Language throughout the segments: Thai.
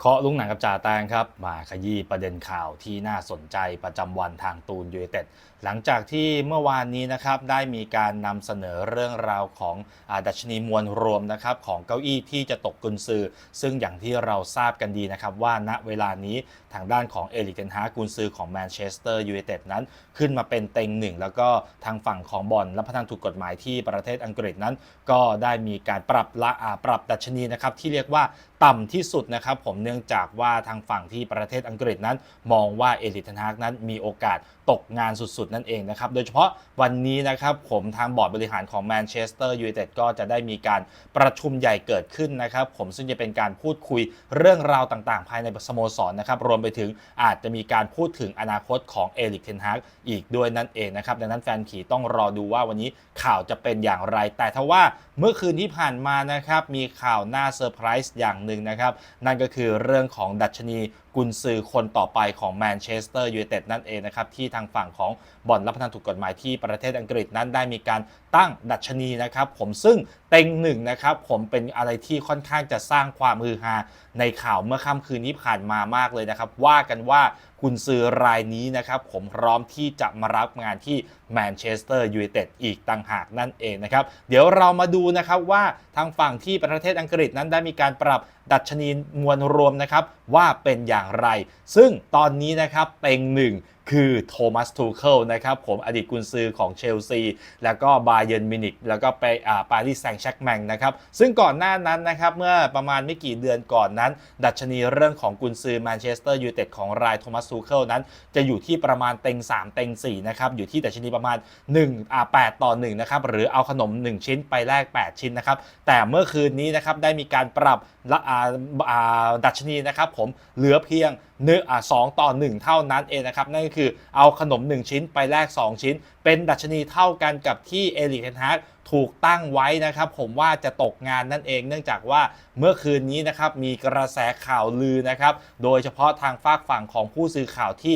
เคาะลุงหนังกับจ่าแตงครับ มาขยี้ประเด็นข่าวที่น่าสนใจประจำวันทางตูนยูไนเต็ดหลังจากที่เมื่อวานนี้นะครับได้มีการนำเสนอเรื่องราวของอดัชนีมวลรวมนะครับของเก้าอี้ที่จะตกกุญซือ ซึ่งอย่างที่เราทราบกันดีนะครับว่าณเวลานี้ทางด้านของเอริกเทนฮากุนซือของแมนเชสเตอร์ยูไนเต็ดนั้น ขึ้นมาเป็นเต็งหนึ่งแล้วก็ทางฝั่งของบอลและพนันถูกกฎหมายที่ประเทศอังกฤษนั้น ก็ได้มีการปรับละอ่าปรับดัชนีนะครับที่เรียกว่าต่ำที่สุดนะครับผมเนื่องจากว่าทางฝั่งที่ประเทศอังกฤษนั้น มองว่าเอริกเทนฮากนั้นมีโอกาสตกงานสุดๆ นั่นเองนะครับ โดยเฉพาะวันนี้นะครับผมทางบอร์ดบริหารของแมนเชสเตอร์ยูไนเต็ดก็จะได้มีการประชุมใหญ่เกิดขึ้นนะครับผมซึ่งจะเป็นการพูดคุยเรื่องราวต่างๆ ภายในสโมสรนะครับรวมไปถึงอาจจะมีการพูดถึงอนาคตของเอริกเทนฮากอีกด้วยนั่นเองนะครับดังนั้นแฟนขี่ต้องรอดูว่าวันนี้ข่าวจะเป็นอย่างไร แต่ทว่าเมื่อคืนที่ผ่านมานะครับมีข่าวน่าเซอร์ไพรส์อย่างหนึ่งนะครับนั่นก็คือเรื่องของดัชนีกุนซือคนต่อไปของแมนเชสเตอร์ยูไนเต็ดนั่นเองนะครับที่ทางฝั่งของบ่อนรับพนันถูกกฎหมายที่ประเทศอังกฤษนั้นได้มีการ ตั้งดัชนีนะครับผมซึ่งเต็งหนึ่งนะครับผมเป็นอะไรที่ค่อนข้างจะสร้างความฮือฮาในข่าวเมื่อค่ำคืนนี้ผ่านมามากเลยนะครับ ว่ากันว่ากุนซือรายนี้นะครับผมพร้อมที่จะมารับงานที่แมนเชสเตอร์ยูไนเต็ดอีกต่างหากนั่นเองนะครับ เดี๋ยวเรามาดูนะครับว่าทางฝั่งที่ประเทศอังกฤษนั้นได้มีการปรับดัชนีมวลรวมนะครับ ว่าเป็นอย่างไร ซึ่งตอนนี้นะครับเต็งหนึ่งคือโทมัสทูเคิลนะครับผมอดีตกุนซือของเชลซี แล้วก็บาเยิร์นมินิกแล้วก็ไปอ่าปารีสแซงต์แชกแมงนะครับ ซึ่งก่อนหน้านั้นนะครับ เมื่อประมาณไม่กี่เดือนก่อนนั้น ดัชนีเรื่องของกุนซือแมนเชสเตอร์ยูไนเต็ดของรายโทมัสทูเคิลนั้น จะอยู่ที่ประมาณเต็ง 3 เต็ง 4 นะครับ อยู่ที่ดัชนีประมาณ1อ่า8ต่อ 1 นะครับ หรือเอาขนม 1 ชิ้นไปแลก 8 ชิ้นนะครับ แต่เมื่อคืนนี้นะครับได้มีการปรับละอ่าอ่าดัชนีนะครับผมเหลือเพียงเนื้ออ่า2ต่อ 1 เท่านั้นเองนะครับ นั่นก็คือเอาขนม 1 ชิ้นไปแลก2 ชิ้น เป็นดัชนีเท่ากันกับที่เอริกเทนฮากถูกตั้งไว้นะครับผมว่าจะตกงานนั่นเองเนื่องจากว่าเมื่อคืนนี้นะครับมีกระแสข่าวลือนะครับโดยเฉพาะทางฝากฝั่งของผู้สื่อข่าวที่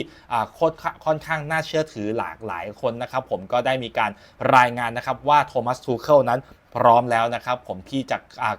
ค่อนข้างค่อนข้างน่าเชื่อถือหลากหลายคนนะครับผมก็ได้มีการรายงานนะครับว่าโทมัสทูเคิลนั้นพร้อมแล้วนะครับผมที่จะ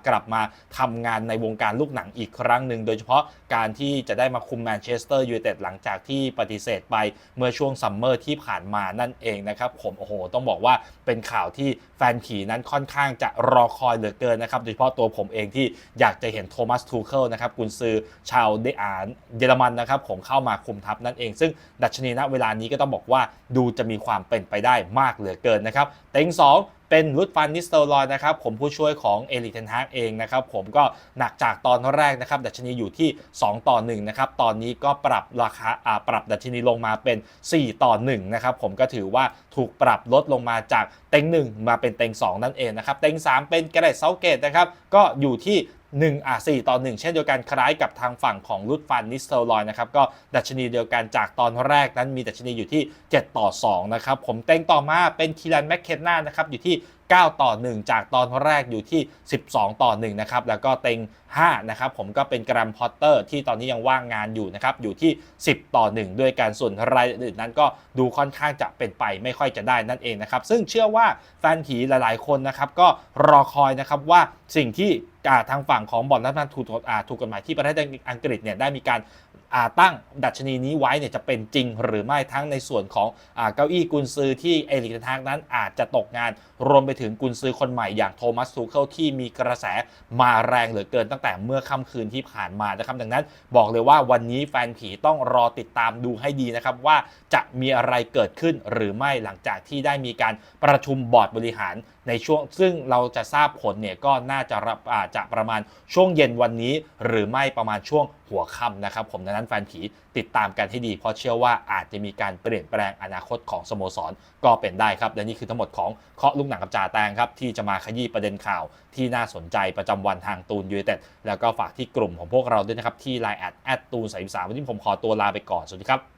กลับมาทำงานในวงการลูกหนังอีกครั้งหนึ่ง โดยเฉพาะการที่จะได้มาคุมแมนเชสเตอร์ยูไนเต็ดหลังจากที่ปฏิเสธไปเมื่อช่วงซัมเมอร์ที่ผ่านมานั่นเองนะครับผมโอ้โหต้องบอกว่าเป็นข่าวที่แฟนผีนั้นค่อนข้างจะรอคอยเหลือเกินนะครับโดยเฉพาะตัวผมเองที่อยากจะเห็นโทมัสทูเคิลนะครับกุนซือชาวเดอานเยอรมันนะครับผมเข้ามาคุมทัพนั่นเอง ซึ่งดัชนีณเวลานี้ก็ต้องบอกว่าดูจะมีความเป็นไปได้มากเหลือเกินนะครับเต็งสอง เป็นรุดฟันนิสเตอร์ลอยนะครับผมผู้ช่วยของเอลิเทนฮากเองนะครับผมก็หนักจากตอนแรกนะครับดัชนีอยู่ที่ 2 ต่อ1นะครับตอนนี้ก็ปรับราคาอ่าปรับดัชนีลงมาเป็น 4 ต่อ1นะครับผมก็ถือว่าถูกปรับลดลงมาจากเต็ง 1 มาเป็นเต็ง 2 นั่นเองนะครับเต็ง 3 เป็นเกรดเซาเกตนะครับก็อยู่ที่ 1อะ4ต่อ 1 เช่นเดียวกันคล้ายกับทางฝั่งของรุดฟันนิสเตอร์ลอยนะครับก็ดัชนีเดียวกันจากตอนแรกนั้นมีดัชนีอยู่ที่ 7 ต่อ 2 นะครับ ผมเต็งต่อมาเป็นคีรันแมคเคนนานะครับอยู่ที่ 9 ต่อ 1 จากตอนแรกอยู่ที่ 12 ต่อ 1 นะครับ แล้วก็เต็ง 5 นะครับ ผมก็เป็นกรัมพอตเตอร์ที่ตอนนี้ยังว่างงานอยู่นะครับ อยู่ที่ 10 ต่อ 1 ด้วยการส่วนรายอื่นนั้นก็ดูค่อนข้างจะเป็นไปไม่ค่อยจะได้นั่นเองนะครับ ซึ่งเชื่อว่าแฟนผีหลาย ๆ คนนะครับก็รอคอยนะครับว่าสิ่งที่ ทางฝั่งของบ่อนรับนันถูกถูกกฎหมายที่ประเทศอังกฤษเนี่ยได้มีการ ตั้งดัชนีนี้ไว้เนี่ยจะเป็นจริงหรือไม่ทั้งในส่วนของเก้าอี้กุนซือที่เอริกเทนฮากนั้นอาจจะตกงาน รวมไปถึงกุนซือคนใหม่อย่างโทมัสทูเคิลที่มีกระแสมาแรงเหลือเกินตั้งแต่เมื่อค่ำคืนที่ผ่านมานะครับดังนั้นบอกเลยว่าวันนี้แฟนผีต้องรอติดตามดูให้ดีนะครับว่าจะมีอะไรเกิดขึ้นหรือไม่หลังจากที่ได้มีการประชุมบอร์ดบริหารในช่วงซึ่งเราจะทราบผลเนี่ยก็น่าจะรับอาจจะประมาณช่วงเย็นวันนี้ หรือไม่ประมาณช่วงหัวค่ำนะครับผมดังนั้นแฟนผีติดตามกันให้ดี เพราะเชื่อว่าอาจจะมีการเปลี่ยนแปลงอนาคตของสโมสรก็เป็นได้ครับ และนี่คือทั้งหมดของเคาะลูกหนังกับจ่าแตงครับ ที่จะมาขยี้ประเด็นข่าวที่น่าสนใจประจำวันทางตูนยูเต็ดแล้วก็ฝากที่กลุ่มของพวกเราด้วยนะครับที่ไลน์แอดแอดตูนสายสามวันนี้ผมขอตัวลาไปก่อนสวัสดีครับ